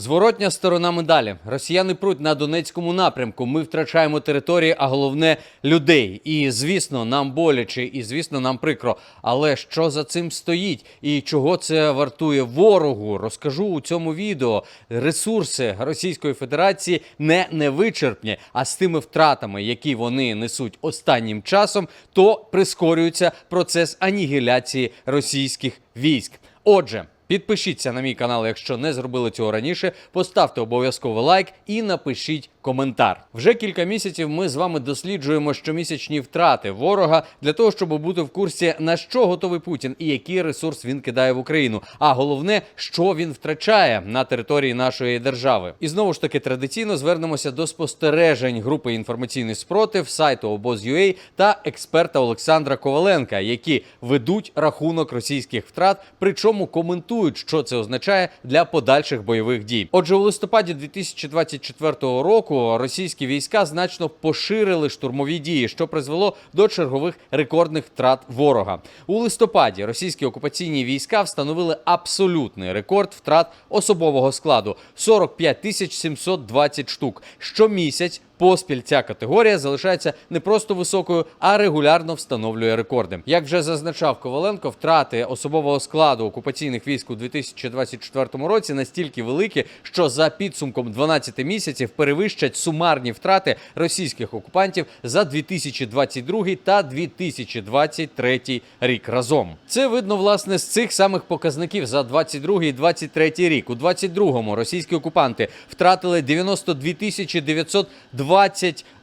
Зворотня сторона медалі. Росіяни пруть на Донецькому напрямку. Ми втрачаємо території, а головне людей. І звісно, нам боляче, і звісно, нам прикро. Але що за цим стоїть і чого це вартує ворогу? Розкажу у цьому відео. Ресурси Російської Федерації не невичерпні, а з тими втратами, які вони несуть останнім часом, то прискорюється процес анігіляції російських військ. Отже. Підпишіться на мій канал, якщо не зробили цього раніше. Поставте обов'язково лайк і напишіть коментар. Вже кілька місяців ми з вами досліджуємо щомісячні втрати ворога для того, щоб бути в курсі на що готовий Путін і який ресурс він кидає в Україну. А головне, що він втрачає на території нашої держави. І знову ж таки традиційно звернемося до спостережень групи інформаційний спротив сайту обоз.ua та експерта Олександра Коваленка, які ведуть рахунок російських втрат, причому коментують, що це означає для подальших бойових дій. Отже, у листопаді 2024 року російські війська значно поширили штурмові дії, що призвело до чергових рекордних втрат ворога. У листопаді російські окупаційні війська встановили абсолютний рекорд втрат особового складу 45 тисяч 720 штук. Щомісяць поспіль ця категорія залишається не просто високою, а регулярно встановлює рекорди. Як вже зазначав Коваленко, втрати особового складу окупаційних військ у 2024 році настільки великі, що за підсумком 12 місяців перевищать сумарні втрати російських окупантів за 2022 та 2023 рік разом. Це видно власне з цих самих показників за 22 і 23 рік. У 22-му російські окупанти втратили 92 тисячі 920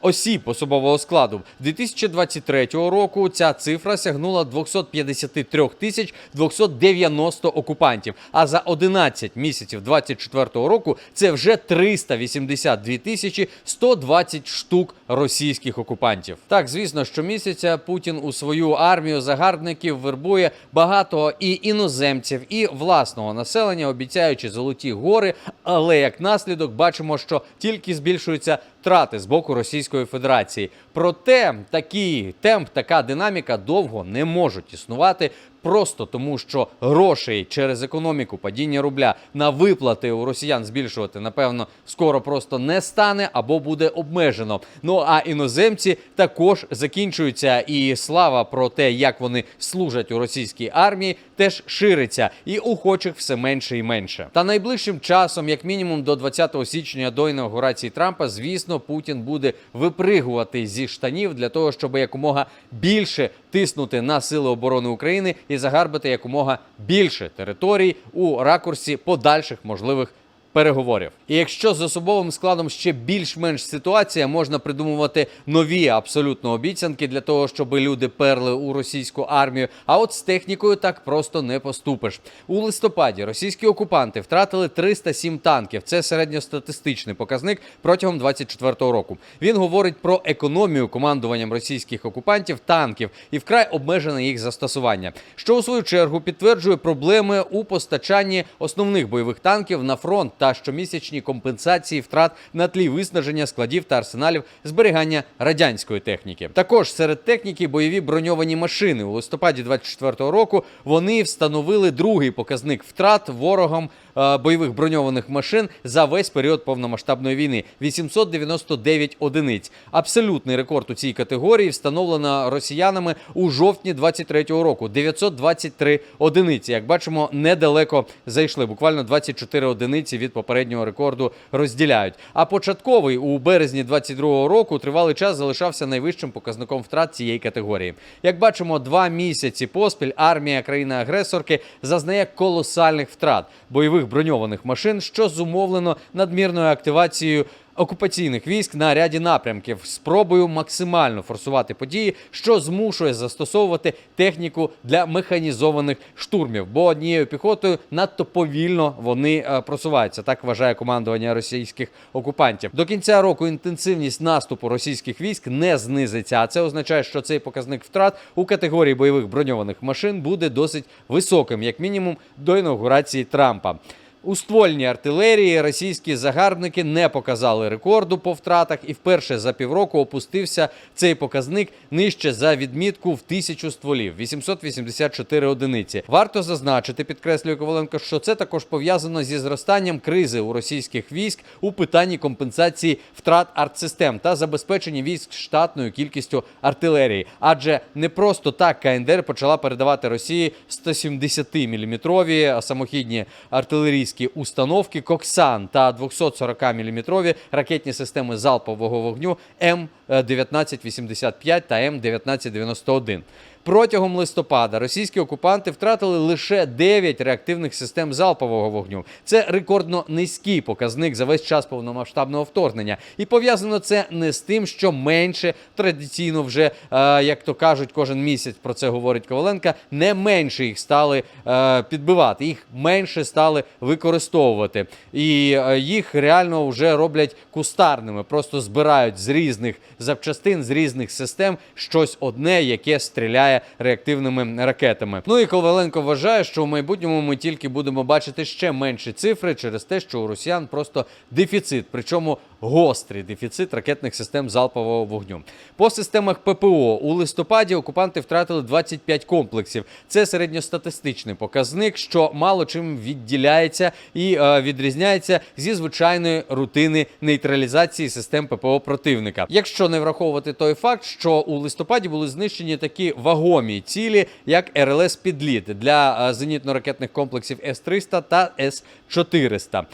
осіб особового складу. 2023 року ця цифра сягнула 253 тисяч 290 окупантів. А за 11 місяців 24 року це вже 382 тисячі 120 штук російських окупантів. Так, звісно, щомісяця Путін у свою армію загарбників вербує багато і іноземців, і власного населення, обіцяючи золоті гори. Але як наслідок бачимо, що тільки збільшуються втрати з боку Російської Федерації. Проте такий темп, така динаміка довго не можуть існувати. Просто тому, що грошей через економіку падіння рубля на виплати у росіян збільшувати, напевно, скоро просто не стане або буде обмежено. Ну а іноземці також закінчуються, і слава про те, як вони служать у російській армії, теж шириться, і охочих все менше і менше. Та найближчим часом, як мінімум до 20 січня до інаугурації Трампа, звісно, Путін буде випригувати зі штанів для того, щоб якомога більше тиснути на сили оборони України і загарбати якомога більше територій у ракурсі подальших можливих. Переговорів, і якщо з особовим складом ще більш-менш ситуація, можна придумувати нові абсолютно обіцянки для того, щоб люди перли у російську армію. А от з технікою так просто не поступиш. У листопаді російські окупанти втратили 307 танків. Це середньостатистичний показник протягом 24-го року. Він говорить про економію командуванням російських окупантів танків і вкрай обмежене їх застосування, що у свою чергу підтверджує проблеми у постачанні основних бойових танків на фронт та щомісячні компенсації втрат на тлі виснаження складів та арсеналів зберігання радянської техніки. Також серед техніки бойові броньовані машини у листопаді 24-го року вони встановили другий показник втрат ворогом бойових броньованих машин за весь період повномасштабної війни 899 одиниць. Абсолютний рекорд у цій категорії встановлено росіянами у жовтні 23-го року 923 одиниці. Як бачимо, недалеко зайшли. Буквально 24 одиниці від попереднього рекорду розділяють. А початковий у березні 22-го року тривалий час залишався найвищим показником втрат цієї категорії. Як бачимо, два місяці поспіль армія країни-агресорки зазнає колосальних втрат бойових броньованих машин, що зумовлено надмірною активацією. Окупаційних військ на ряді напрямків спробою максимально форсувати події, що змушує застосовувати техніку для механізованих штурмів, бо однією піхотою надто повільно вони е, просуваються. Так вважає командування російських окупантів. До кінця року інтенсивність наступу російських військ не знизиться. А це означає, що цей показник втрат у категорії бойових броньованих машин буде досить високим, як мінімум, до інаугурації Трампа. У ствольній артилерії російські загарбники не показали рекорду по втратах, і вперше за півроку опустився цей показник нижче за відмітку в тисячу стволів 884 одиниці. Варто зазначити, підкреслює Коваленко, що це також пов'язано зі зростанням кризи у російських військ у питанні компенсації втрат артсистем та забезпечення військ штатною кількістю артилерії. Адже не просто так КНДР почала передавати Росії 170-мм самохідні артилерійські установки Коксан та 240-мм ракетні системи залпового вогню М1985 та М1991. Протягом листопада російські окупанти втратили лише 9 реактивних систем залпового вогню. Це рекордно низький показник за весь час повномасштабного вторгнення. І пов'язано це не з тим, що менше традиційно вже, е, як то кажуть, кожен місяць про це говорить Коваленка, не менше їх стали е, підбивати, їх менше стали використовувати. І е, їх реально вже роблять кустарними, просто збирають з різних запчастин, з різних систем щось одне, яке стріляє реактивними ракетами. Ну і Коваленко вважає, що в майбутньому ми тільки будемо бачити ще менші цифри через те, що у росіян просто дефіцит, причому гострий дефіцит ракетних систем залпового вогню. По системах ППО у листопаді окупанти втратили 25 комплексів. Це середньостатистичний показник, що мало чим відділяється і е, відрізняється зі звичайної рутини нейтралізації систем ППО противника. Якщо не враховувати той факт, що у листопаді були знищені такі вагомі цілі, як РЛС Підліт для е, зенітно-ракетних комплексів С-300 та С-400.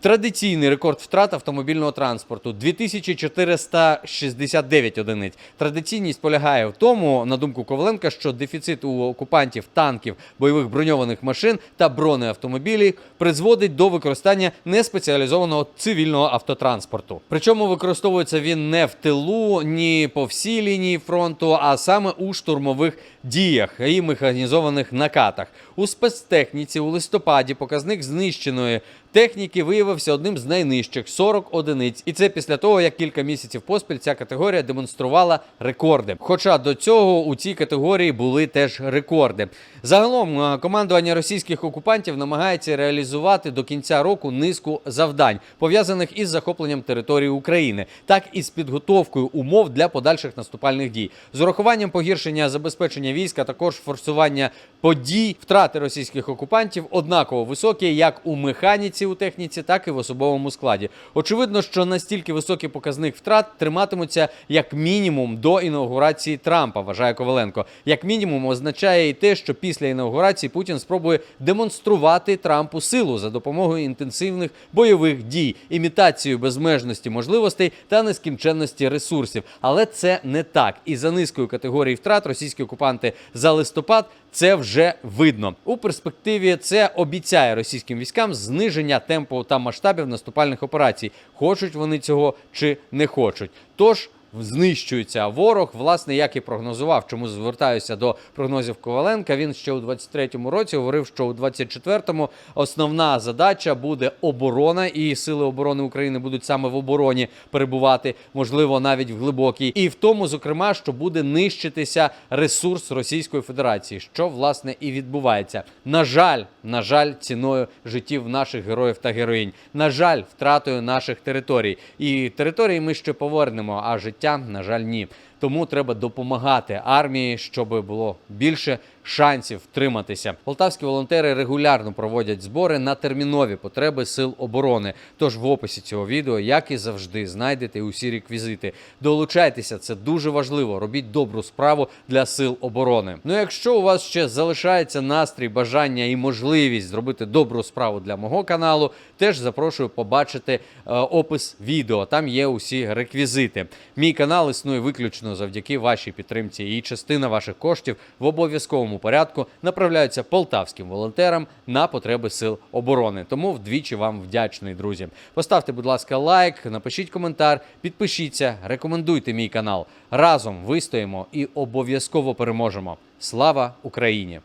Традиційний рекорд втрат автомобільного транспорту 2469 одиниць. Традиційність полягає в тому, на думку Коваленка, що дефіцит у окупантів танків, бойових броньованих машин та бронеавтомобілів призводить до використання неспеціалізованого цивільного автотранспорту. Причому використовується він не в тилу, ні по всій лінії фронту, а саме у штурмових діях і механізованих накатах. У спецтехніці у листопаді показник знищеної техніки виявився одним з найнижчих 40 одиниць. І це після того, як кілька місяців поспіль ця категорія демонструвала рекорди. Хоча до цього у цій категорії були теж рекорди. Загалом е, командування російських окупантів намагається реалізувати до кінця року низку завдань, пов'язаних із захопленням території України, так і з підготовкою умов для подальших наступальних дій, з урахуванням погіршення забезпечення війська, також форсування подій, втрати російських окупантів однаково високі, як у механіці у техніці, так і в особовому складі. Очевидно, що настільки високий показник втрат триматимуться як мінімум до інаугурації Трампа, вважає Коваленко. Як мінімум означає і те, що після інаугурації Путін спробує демонструвати Трампу силу за допомогою інтенсивних бойових дій, імітацією безмежності можливостей та нескінченності ресурсів. Але це не так. І за низкою категорій втрат російські окупанти за листопад це вже видно. У перспективі це обіцяє російським військам зниження темпу та масштабів наступальних операцій. Хочуть вони цього чи не хочуть. Тож знищується ворог, власне, як і прогнозував. Чому звертаюся до прогнозів Коваленка? Він ще у 23-му році говорив, що у 24-му основна задача буде оборона, і сили оборони України будуть саме в обороні перебувати, можливо, навіть в глибокій, і в тому, зокрема, що буде нищитися ресурс Російської Федерації, що власне і відбувається. На жаль, на жаль, ціною життів наших героїв та героїнь. На жаль, втратою наших територій. І території ми ще повернемо, а життя, на жаль, ні. Тому треба допомагати армії, щоб було більше шансів втриматися. Полтавські волонтери регулярно проводять збори на термінові потреби сил оборони. Тож в описі цього відео, як і завжди, знайдете усі реквізити. Долучайтеся, це дуже важливо. Робіть добру справу для сил оборони. Ну, якщо у вас ще залишається настрій, бажання і можливість зробити добру справу для мого каналу, теж запрошую побачити е, опис відео. Там є усі реквізити. Мій канал існує виключно завдяки вашій підтримці. І частина ваших коштів в обов'язковому порядку направляються полтавським волонтерам на потреби сил оборони. Тому вдвічі вам вдячний, друзі. Поставте, будь ласка, лайк, напишіть коментар, підпишіться, рекомендуйте мій канал. Разом вистоїмо і обов'язково переможемо. Слава Україні!